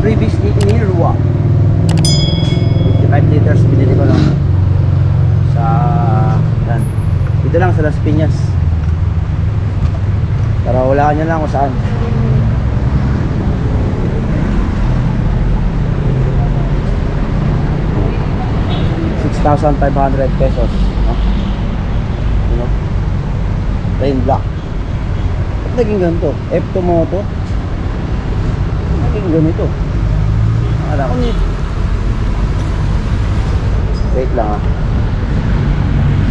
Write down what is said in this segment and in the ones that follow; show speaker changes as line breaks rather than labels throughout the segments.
previously Nirwa. 55 liters binili ko lang sa yan. Dito lang sa Las Piñas. Pero wala nyo lang kung saan. Thousand five hundred pesos. No? You know? Plain black. Ba't naging ganito? F2 moto? Naging ganito. Akala ko ni... Wait lang ah.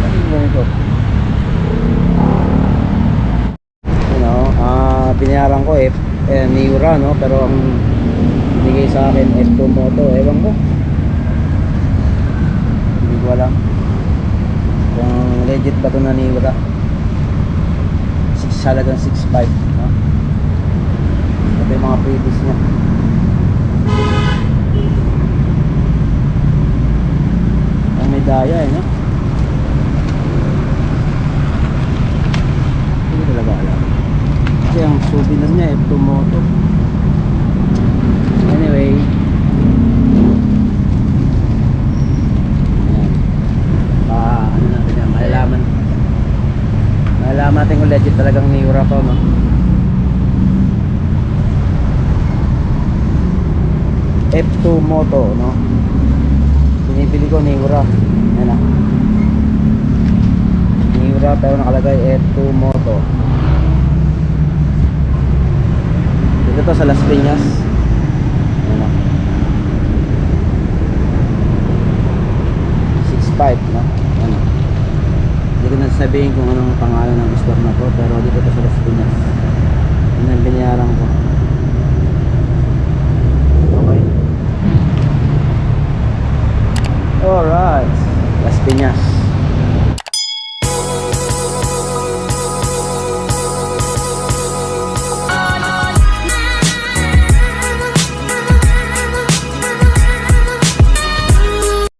Naging ganito. You know, ah, binayaran ko F, eh, Miura, no? Pero ang binigay sa akin F2 moto, ewan ko. Hindi ko alam. Kung legit ba ito na Miura. Halagang 6.5, no? Ito yung mga previous niya. Medaya eh, no? Hindi talaga alam. Kasi ang souvenir niya, F2 Moto. Anyway. Ah, ano natin yan, malalaman. Malalaman natin kung legit talagang Miura to, no? F2 Moto, no? Binibili ko Miura. Yan ah. Miura pero nakalagay F2 Moto. Dito to sa Las Piñas. Ah. 6.5 no? Ah. Hindi ko na sabihin kung anong pangalan ng store na to pero dito to sa Las Piñas.